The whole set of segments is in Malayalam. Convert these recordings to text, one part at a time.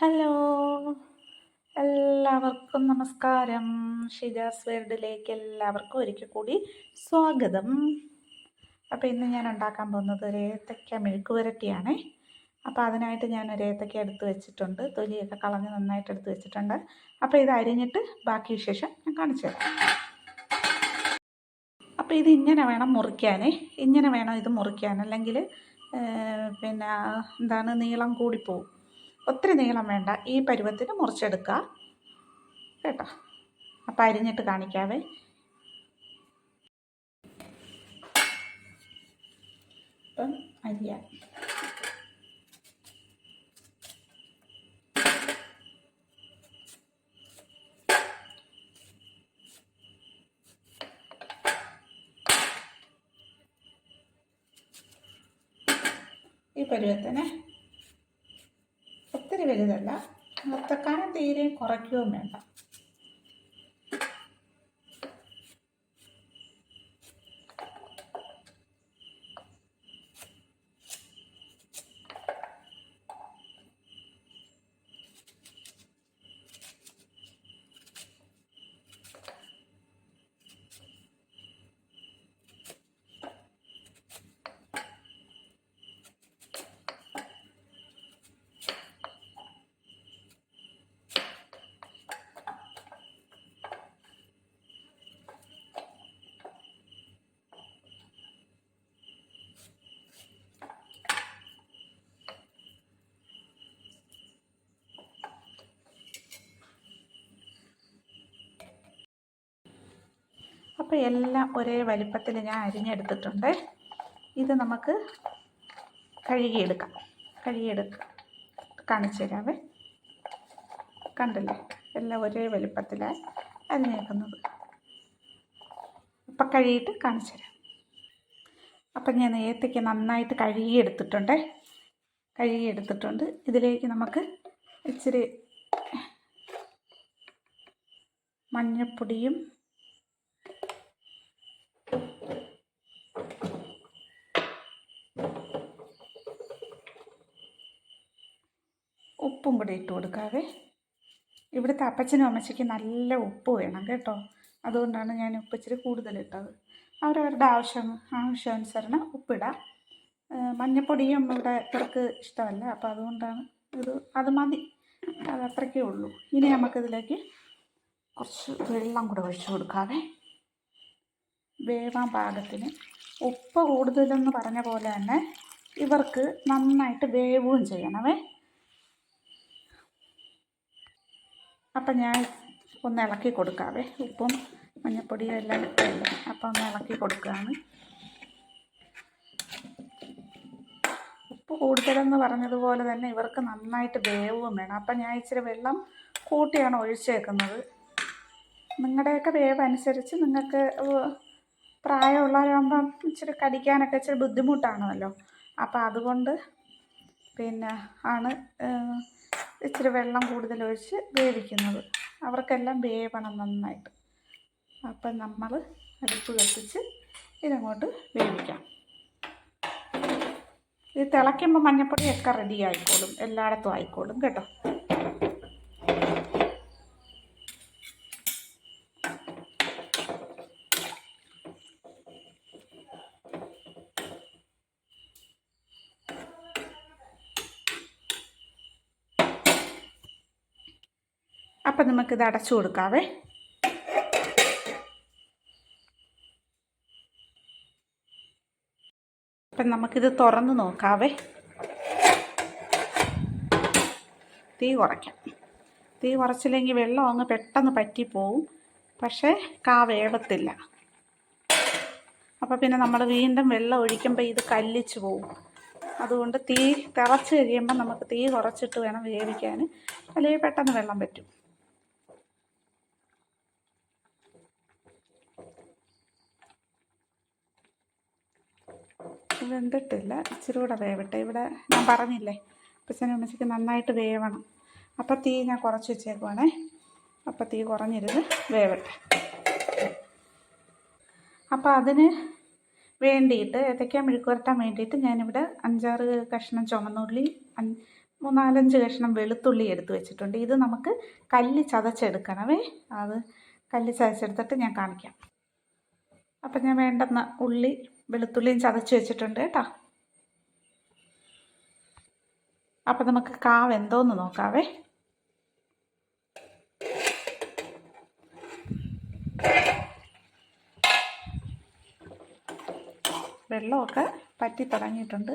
ഹലോ. എല്ലാവർക്കും നമസ്കാരം. ഷിജാസ് വേൾഡിലേക്ക് എല്ലാവർക്കും ഒരിക്കൽ കൂടി സ്വാഗതം. അപ്പോൾ ഇന്ന് ഞാൻ ഉണ്ടാക്കാൻ പോകുന്നത് ഒരു ഏത്തക്ക മെഴുക്ക് പുരട്ടിയാണ്. അപ്പോൾ അതിനായിട്ട് ഞാൻ ഒരു ഏത്തക്ക എടുത്ത് വെച്ചിട്ടുണ്ട്. തൊലിയൊക്കെ കളഞ്ഞ് നന്നായിട്ട് എടുത്ത് വെച്ചിട്ടുണ്ട്. അപ്പോൾ ഇത് അരിഞ്ഞിട്ട് ബാക്കി വിശേഷം ഞാൻ കാണിച്ചു തരാം. അപ്പോൾ ഇത് ഇങ്ങനെ വേണം മുറിക്കാനേ. ഇങ്ങനെ വേണം ഇത് മുറിക്കാൻ. അല്ലെങ്കിൽ പിന്നെ എന്താണ് നീളം കൂടിപ്പോവും. ഒത്തിരി നീളം വേണ്ട. ഈ പരുവത്തിന് മുറിച്ചെടുക്കുക കേട്ടോ? അപ്പം അരിഞ്ഞിട്ട് കാണിക്കാവേ. ഇപ്പം അരിയാം. ഈ പരുവത്തിന് വലുതല്ല. മുത്തക്കാനം തീരെയും കുറയ്ക്കുകയും വേണ്ട. അപ്പോൾ എല്ലാം ഒരേ വലിപ്പത്തിൽ ഞാൻ അരിഞ്ഞെടുത്തിട്ടുണ്ട്. ഇത് നമുക്ക് കഴുകിയെടുക്കാം. കഴുകിയെടുക്കാം. കാണിച്ചു തരാമേ കണ്ടില്ലേ? എല്ലാം ഒരേ വലിപ്പത്തിലാണ് അരിഞ്ഞേക്കുന്നത് അപ്പം കഴുകിയിട്ട് കാണിച്ചു തരാം. അപ്പം ഞാൻ ഏത്തയ്ക്ക് നന്നായിട്ട് കഴുകിയെടുത്തിട്ടുണ്ട്. കഴുകിയെടുത്തിട്ടുണ്ട്. ഇതിലേക്ക് നമുക്ക് ഇച്ചിരി മഞ്ഞൾപ്പൊടിയും ഉപ്പും കൂടി ഇട്ട് കൊടുക്കാവേ. ഇവിടുത്തെ അപ്പച്ചനും അമ്മച്ചയ്ക്ക് നല്ല ഉപ്പ് വേണം കേട്ടോ. അതുകൊണ്ടാണ് ഞാൻ ഉപ്പ് ഇച്ചിരി കൂടുതലിട്ടത് അവരവരുടെ ആവശ്യം ആവശ്യാനുസരണം ഉപ്പിടാം. മഞ്ഞപ്പൊടിയും ഇവിടെ ഇവർക്ക് ഇഷ്ടമല്ല. അപ്പോൾ അതുകൊണ്ടാണ് ഇത് അത് മതി. അത് അത്രയ്ക്കേ ഉള്ളൂ. ഇനി നമുക്കിതിലേക്ക് കുറച്ച് വെള്ളം കൂടെ ഒഴിച്ചു കൊടുക്കാവേ. വേവാൻ പാകത്തിന് ഉപ്പ് കൂടുതലെന്ന് പറഞ്ഞ പോലെ തന്നെ ഇവർക്ക് നന്നായിട്ട് വേവുകയും ചെയ്യണമേ അപ്പം ഞാൻ ഒന്ന് ഇളക്കി കൊടുക്കാവേ. ഉപ്പും മഞ്ഞപ്പൊടിയും എല്ലാം ഇട്ടല്ലേ അപ്പം ഒന്ന് ഇളക്കി കൊടുക്കുകയാണ്. ഉപ്പ് കൂടുതലെന്ന് പറഞ്ഞതുപോലെ തന്നെ ഇവർക്ക് നന്നായിട്ട് വേവും വേണം. അപ്പം ഞാൻ ഇച്ചിരി വെള്ളം കൂട്ടിയാണ് ഒഴിച്ചേക്കുന്നത്. നിങ്ങളുടെയൊക്കെ വേവ് അനുസരിച്ച് നിങ്ങൾക്ക് പ്രായമുള്ളവരാകുമ്പം ഇച്ചിരി കടിക്കാനൊക്കെ ഇച്ചിരി ബുദ്ധിമുട്ടാണല്ലോ. അപ്പം അതുകൊണ്ട് പിന്നെ ആണ് ഇച്ചിരി വെള്ളം കൂടുതൽ ഒഴിച്ച് വേവിക്കുന്നത്. അവർക്കെല്ലാം വേവണം നന്നായിട്ട്. അപ്പം നമ്മൾ അടുപ്പ് കത്തിച്ച് ഇതങ്ങോട്ട് വേവിക്കാം. ഇത് തിളയ്ക്കുമ്പോൾ മഞ്ഞപ്പൊടിയൊക്കെ റെഡി ആയിക്കോളും. എല്ലായിടത്തും ആയിക്കോളും കേട്ടോ. അപ്പം നമുക്കിത് അടച്ചു കൊടുക്കാവേ. അപ്പം നമുക്കിത് തുറന്ന് നോക്കാവേ. തീ കുറയ്ക്കാം. തീ കുറച്ചില്ലെങ്കിൽ വെള്ളം അങ്ങ് പെട്ടെന്ന് പറ്റിപ്പോവും. പക്ഷേ കാ വേവത്തില്ല അപ്പോൾ പിന്നെ നമ്മൾ വീണ്ടും വെള്ളം ഒഴിക്കുമ്പോൾ ഇത് കല്ലിച്ച് പോവും. അതുകൊണ്ട് തീ തിളച്ച് കഴിയുമ്പോൾ നമുക്ക് തീ കുറച്ചിട്ട് വേണം വേവിക്കാൻ. അല്ലെങ്കിൽ പെട്ടെന്ന് വെള്ളം പറ്റും. വെന്തിട്ടില്ല. ഇച്ചിരി കൂടെ വേവട്ടെ. ഇവിടെ ഞാൻ പറഞ്ഞില്ലേ അപ്പച്ചനും അമ്മച്ചിക്ക് നന്നായിട്ട് വേവണം. അപ്പോൾ തീ ഞാൻ കുറച്ച് വെച്ചേക്കുവാണേ. അപ്പോൾ തീ കുറഞ്ഞിരുന്ന് വേവട്ടെ. അപ്പോൾ അതിന് വേണ്ടിയിട്ട് ഏത്തയ്ക്ക മെഴുക്ക് വരട്ടാൻ വേണ്ടിയിട്ട് ഞാനിവിടെ അഞ്ചാറ് കഷ്ണം ചുമന്നുള്ളി മൂന്നാലഞ്ച് കഷ്ണം വെളുത്തുള്ളി എടുത്ത് വെച്ചിട്ടുണ്ട്. ഇത് നമുക്ക് കല്ല് ചതച്ചെടുക്കണമേ. അത് കല്ല് ചതച്ചെടുത്തിട്ട് ഞാൻ കാണിക്കാം. അപ്പം ഞാൻ വേണ്ടുന്ന ഉള്ളി വെളുത്തുള്ളിയും ചതച്ച് വെച്ചിട്ടുണ്ട് കേട്ടോ അപ്പം നമുക്ക് കാവ് എന്തോന്ന് നോക്കാവേ? വെള്ളമൊക്കെ പറ്റി തുടങ്ങിയിട്ടുണ്ട്.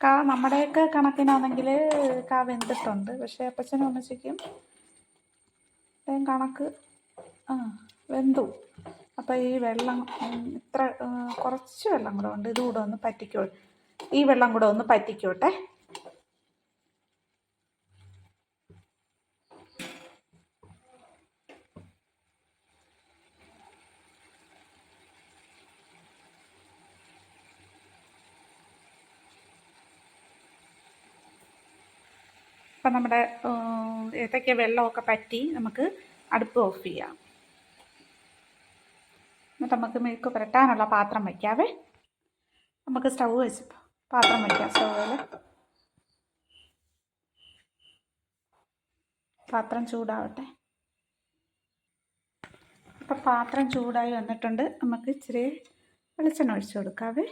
കാ നമ്മുടെയൊക്കെ കണക്കിനാണെങ്കിൽ കാവ് വെന്തിട്ടുണ്ട് പക്ഷേ അപ്പച്ചനും അമ്മച്ചയ്ക്കും കണക്ക് ആ. വെന്തു. അപ്പോൾ ഈ വെള്ളം ഇത്ര കുറച്ച് വെള്ളം കൂടെ ഉണ്ട്. ഇതുകൂടെ ഒന്ന് പറ്റിക്കോ ഈ വെള്ളം കൂടെ ഒന്ന് പറ്റിക്കോട്ടെ. അപ്പം നമ്മുടെ ഏത്തയ്ക്ക വെള്ളമൊക്കെ പറ്റി നമുക്ക് അടുപ്പ് ഓഫ് ചെയ്യാം. എന്നിട്ട് നമുക്ക് മെഴുക്ക് പുരട്ടാനുള്ള പാത്രം വയ്ക്കാവേ. നമുക്ക് സ്റ്റൗ വെച്ച് പാത്രം വയ്ക്കാം സ്റ്റൗവിൽ പാത്രം ചൂടാവട്ടെ. അപ്പം പാത്രം ചൂടായി വന്നിട്ടുണ്ട്. നമുക്ക് ഇച്ചിരി വെളിച്ചെണ്ണ ഒഴിച്ചു കൊടുക്കാവേ.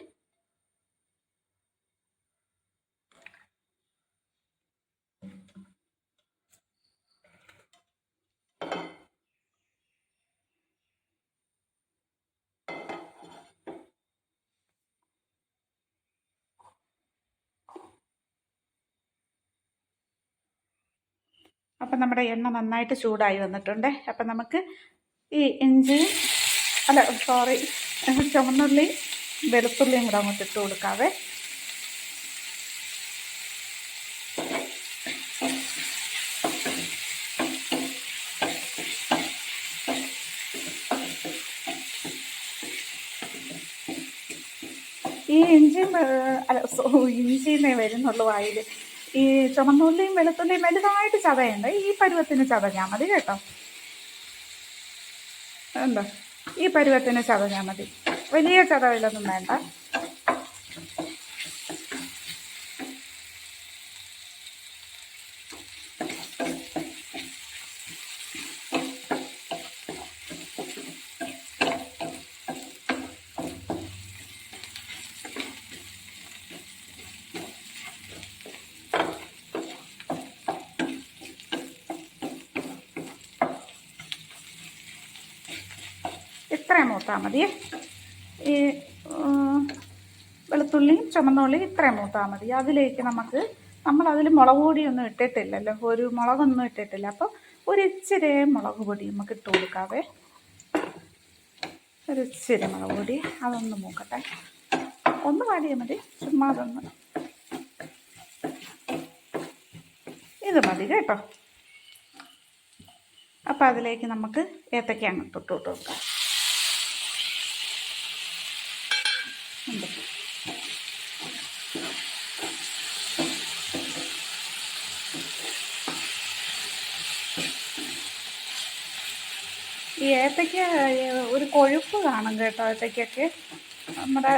അപ്പം നമ്മുടെ എണ്ണ നന്നായിട്ട് ചൂടായി വന്നിട്ടുണ്ട്. അപ്പം നമുക്ക് ഈ ഇഞ്ചി അല്ല സോറി ചുവന്നുള്ളി വെളുത്തുള്ളിയും കൂടെ അങ്ങോട്ട് ഇട്ട് കൊടുക്കാവേ. ഈ ഇഞ്ചി അല്ല ഇഞ്ചിന്നേ വരുന്നുള്ളൂ വായിൽ. ഈ ചുമന്നുള്ളിയും വെളുത്തുള്ളിയും വലുതായിട്ട് ചതയുണ്ട്. ഈ പരുവത്തിന് ചതഞ്ഞാൽ മതി കേട്ടോ. എന്താ ഈ പരുവത്തിന് ചതഞ്ഞാൽ മതി. വലിയ ചതവിലൊന്നും വേണ്ട. ഇത്രയും മൂത്താൽ മതിയേ ഈ വെളുത്തുള്ളിയും ചുമന്നുള്ളിയും ഇത്രയും മൂത്താൽ മതി. അതിലേക്ക് നമുക്ക് നമ്മൾ അതിൽ മുളക് പൊടിയൊന്നും ഇട്ടിട്ടില്ലല്ലോ. ഒരു മുളകൊന്നും ഇട്ടിട്ടില്ല. അപ്പോൾ ഒരു ഇച്ചിരി മുളക് പൊടി നമുക്ക് ഇട്ട് കൊടുക്കാവേ. ഒരു ഇച്ചിരി മുളക് പൊടി അതൊന്ന് മൂക്കട്ടെ. ഒന്ന് വാടിയാൽ മതി. ചുമ്മാ അതൊന്ന്. ഇത് മതി കേട്ടോ. അപ്പോൾ അതിലേക്ക് നമുക്ക് ഏത്തയ്ക്ക അങ്ങോട്ട് തൊട്ട് തൊട്ട് ഈ ഏത്തയ്ക്ക ഒരു കൊഴുപ്പ് കാണും കേട്ടോ ഏത്തയ്ക്കൊക്കെ. നമ്മുടെ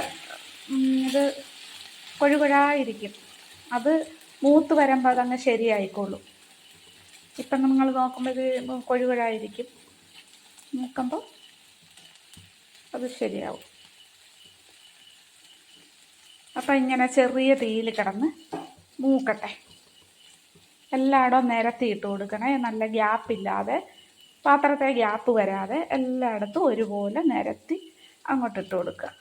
ഇത് കൊഴുകൊഴായിരിക്കും. അത് മൂത്ത് വരുമ്പോൾ അതങ്ങ് ശരിയായിക്കോളും. ഇപ്പം നിങ്ങൾ നോക്കുമ്പോൾ ഇത് കൊഴുകൊഴായിരിക്കും. നോക്കുമ്പോൾ അത് ശരിയാവും. അപ്പം ഇങ്ങനെ ചെറിയ തീയിൽ കിടന്ന് മൂക്കട്ടെ. എല്ലായിടവും നിരത്തി ഇട്ട് കൊടുക്കണേ. നല്ല ഗ്യാപ്പില്ലാതെ പാത്രത്തെ ഗ്യാപ്പ് വരാതെ എല്ലായിടത്തും ഒരുപോലെ നിരത്തി അങ്ങോട്ട് ഇട്ട് കൊടുക്കുക.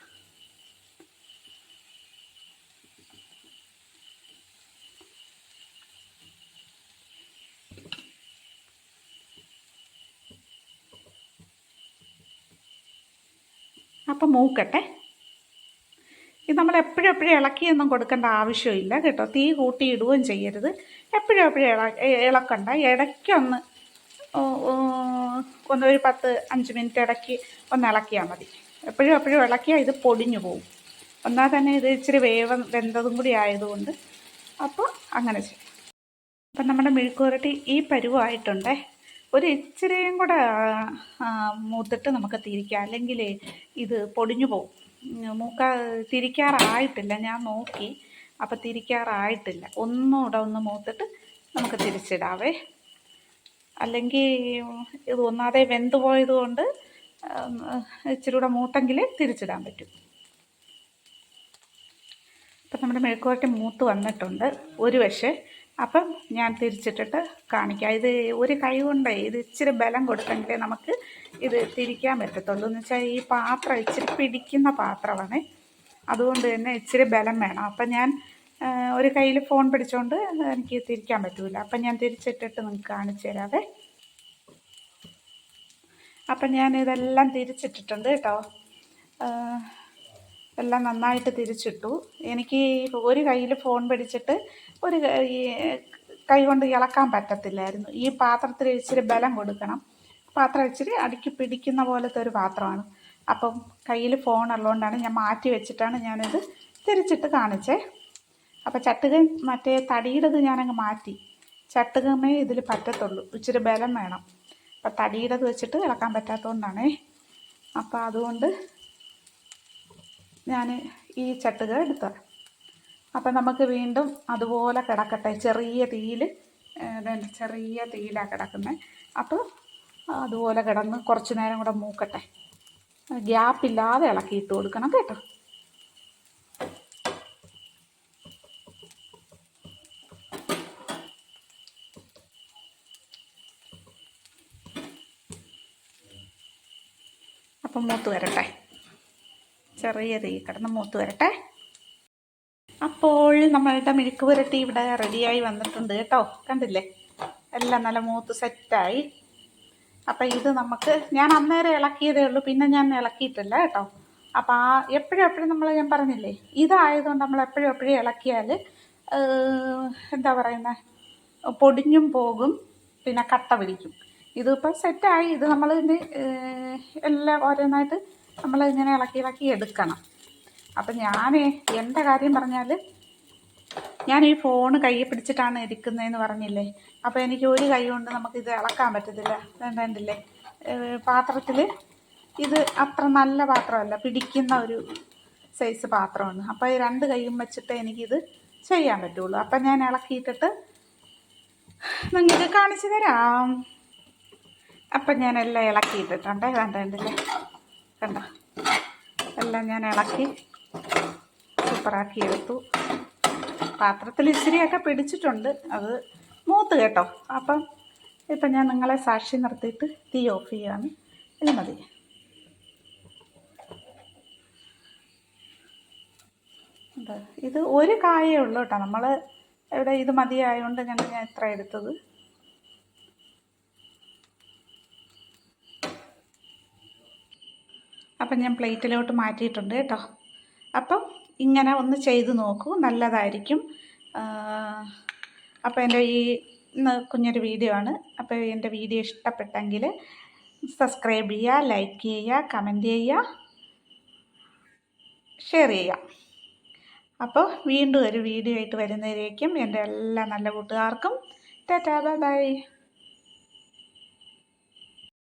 അപ്പം മൂക്കട്ടെ. ഇത് നമ്മൾ എപ്പോഴും എപ്പോഴും ഇളക്കിയൊന്നും കൊടുക്കേണ്ട ആവശ്യമില്ല കേട്ടോ. തീ കൂട്ടി ഇടുകയും ചെയ്യരുത്. എപ്പോഴും എപ്പോഴും ഇള ഇളക്കണ്ട. ഇടയ്ക്കൊന്ന് ഒന്ന് ഒരു പത്ത് അഞ്ച് മിനിറ്റ് ഇടയ്ക്ക് ഒന്ന് ഇളക്കിയാൽ മതി. എപ്പോഴും എപ്പോഴും ഇളക്കിയാൽ ഇത് പൊടിഞ്ഞു പോകും എന്നാൽ തന്നെ ഇത് ഇച്ചിരി വേവ വെന്തതും കൂടി ആയതുകൊണ്ട് അപ്പോൾ അങ്ങനെ ചെയ്യും. അപ്പം നമ്മുടെ മെഴുക്കുവരട്ടി ഈ പരുവായിട്ടുണ്ടേ ഒരു ഇച്ചിരിയും കൂടെ മൂത്തിട്ട് നമുക്ക് തിരിക്കാം. അല്ലെങ്കിൽ ഇത് പൊടിഞ്ഞു പോകും മൂക്ക തിരിക്കാറായിട്ടില്ല. ഞാൻ നോക്കി. അപ്പം തിരിക്കാറായിട്ടില്ല. ഒന്നുകൂടെ ഒന്ന് മൂത്തിട്ട് നമുക്ക് തിരിച്ചിടാവേ. അല്ലെങ്കിൽ ഇത് ഒന്നാതെ വെന്ത് പോയത് കൊണ്ട് ഇച്ചിരി കൂടെ മൂത്തെങ്കിൽ തിരിച്ചിടാൻ പറ്റും. ഇപ്പം നമ്മുടെ മെഴുക്കുവരട്ടി മൂത്ത് വന്നിട്ടുണ്ട്. ഒരു പക്ഷേ അപ്പം ഞാൻ തിരിച്ചിട്ടിട്ട് കാണിക്കാം. ഇത് ഒരു കൈ കൊണ്ടേ ഇത് ഇച്ചിരി ബലം കൊടുത്തെങ്കിലേ നമുക്ക് ഇത് തിരിക്കാൻ പറ്റത്തുള്ളൂ. എന്ന് വെച്ചാൽ ഈ പാത്രം ഇച്ചിരി പിടിക്കുന്ന പാത്രമാണ്. അതുകൊണ്ട് തന്നെ ഇച്ചിരി ബലം വേണം. അപ്പം ഞാൻ ഒരു കയ്യിൽ ഫോൺ പിടിച്ചുകൊണ്ട് എനിക്ക് തിരിക്കാൻ പറ്റില്ല അപ്പം ഞാൻ തിരിച്ചിട്ടിട്ട് നിങ്ങൾക്ക് കാണിച്ചു തരാവേ. അപ്പം ഞാൻ ഇതെല്ലാം തിരിച്ചിട്ടിട്ടുണ്ട് കേട്ടോ. എല്ലാം നന്നായിട്ട് തിരിച്ചിട്ടു. എനിക്ക് ഒരു കയ്യിൽ ഫോൺ പിടിച്ചിട്ട് ഒരു കൈ കൊണ്ട് ഇളക്കാൻ പറ്റത്തില്ലായിരുന്നു. ഈ പാത്രത്തിൽ ഇച്ചിരി ബലം കൊടുക്കണം. പാത്രം ഇച്ചിരി അടുക്കി പിടിക്കുന്ന പോലത്തെ ഒരു പാത്രമാണ്. അപ്പം കയ്യിൽ ഫോൺ ഉള്ളതുകൊണ്ടാണ് ഞാൻ മാറ്റി വെച്ചിട്ടാണ് ഞാനിത് തിരിച്ചിട്ട് കാണിച്ചേ. അപ്പം ചട്ടുക മറ്റേ തടിയുടേത് ഞാനങ്ങ് മാറ്റി. ചട്ടുകമേ ഇതിൽ പറ്റത്തുള്ളൂ. ഇച്ചിരി ബലം വേണം. അപ്പം തടിയുടേത് വെച്ചിട്ട് ഇളക്കാൻ പറ്റാത്തതുകൊണ്ടാണേ അപ്പോൾ അതുകൊണ്ട് ഞാൻ ഈ ചട്ടുക എടുത്തത്. അപ്പം നമുക്ക് വീണ്ടും അതുപോലെ കിടക്കട്ടെ. ചെറിയ തീയിൽ ചെറിയ തീയിലാണ് കിടക്കുന്നത് അപ്പോൾ അതുപോലെ കിടന്ന് കുറച്ച് നേരം കൂടെ മൂക്കട്ടെ. ഗ്യാപ്പില്ലാതെ ഇളക്കിയിട്ട് കൊടുക്കണം കേട്ടോ. അപ്പം മൂത്ത് വരട്ടെ. ചെറിയ തീ കിടന്ന് മൂത്ത് വരട്ടെ. അപ്പോൾ നമ്മളുടെ മിഴുക്ക് പുരട്ടി ഇവിടെ റെഡിയായി വന്നിട്ടുണ്ട് കേട്ടോ. കണ്ടില്ലേ? എല്ലാം നല്ല മൂത്ത് സെറ്റായി അപ്പം ഇത് നമുക്ക് ഞാൻ അന്നേരം ഇളക്കിയതേ ഉള്ളൂ. പിന്നെ ഞാൻ ഇളക്കിയിട്ടില്ല കേട്ടോ. അപ്പം ആ എപ്പോഴും എപ്പോഴും നമ്മൾ ഞാൻ പറഞ്ഞില്ലേ ഇതായതുകൊണ്ട് നമ്മൾ എപ്പോഴും എപ്പോഴും ഇളക്കിയാൽ എന്താ പറയുന്നത് പൊടിഞ്ഞും പോകും പിന്നെ കട്ട പിടിക്കും. ഇതിപ്പോൾ സെറ്റായി. ഇത് നമ്മൾ ഇനി എല്ലാം ഓരോന്നായിട്ട് നമ്മൾ ഇങ്ങനെ ഇളക്കി ഇളക്കി എടുക്കണം. അപ്പം ഞാൻ എന്റെ കാര്യം പറഞ്ഞാൽ ഞാൻ ഈ ഫോൺ കയ്യിൽ പിടിച്ചിട്ടാണ് ഇരിക്കുന്നതെന്ന് പറഞ്ഞില്ലേ? അപ്പോൾ എനിക്ക് ഒരു കൈ കൊണ്ട് നമുക്കിത് ഇളക്കാൻ പറ്റത്തില്ല. വേണ്ടല്ലേ പാത്രത്തിൽ ഇത് അത്ര നല്ല പാത്രമല്ല പിടിക്കുന്ന ഒരു സൈസ് പാത്രമാണ്. അപ്പോൾ ഈ രണ്ട് കൈയും വെച്ചിട്ട് എനിക്കിത് ചെയ്യാൻ പറ്റുള്ളൂ. അപ്പം ഞാൻ ഇളക്കിയിട്ടിട്ട് നിങ്ങൾക്ക് കാണിച്ചു തരാം. അപ്പം ഞാൻ എല്ലാം വേണ്ട വേണ്ടില്ലേ കണ്ട? എല്ലാം ഞാൻ ഇളക്കി സൂപ്പറാക്കി എടുത്തു പാത്രത്തിൽ ഇച്ചിരിയൊക്കെ പിടിച്ചിട്ടുണ്ട്. അത് മൂത്ത് കേട്ടോ. അപ്പം ഇപ്പം ഞാൻ നിങ്ങളെ സാക്ഷി നിർത്തിയിട്ട് തീ ഓഫ് ചെയ്യാണ് ഇത് മതി. ഇത് ഒരു കായേ ഉള്ളൂ കേട്ടോ. നമ്മൾ ഇവിടെ ഇത് മതിയായതുകൊണ്ട് ഞങ്ങൾ ഞാൻ ഇത്ര എടുത്തത്. അപ്പം ഞാൻ പ്ലേറ്റിലോട്ട് മാറ്റിയിട്ടുണ്ട് കേട്ടോ. അപ്പം ഇങ്ങനെ ഒന്ന് ചെയ്ത് നോക്കൂ നല്ലതായിരിക്കും. അപ്പോൾ എന്റെ ഈ കുഞ്ഞൊരു വീഡിയോ ആണ്. അപ്പോൾ എന്റെ വീഡിയോ ഇഷ്ടപ്പെട്ടെങ്കിൽ സബ്സ്ക്രൈബ് ചെയ്യുക ലൈക്ക് ചെയ്യുക കമന്റ് ചെയ്യുക ഷെയർ ചെയ്യുക. അപ്പോൾ വീണ്ടും ഒരു വീഡിയോ ആയിട്ട് വരുന്നതിലേക്കും എന്റെ എല്ലാ നല്ല കൂട്ടുകാർക്കും ടാറ്റാ ബൈ ബൈ.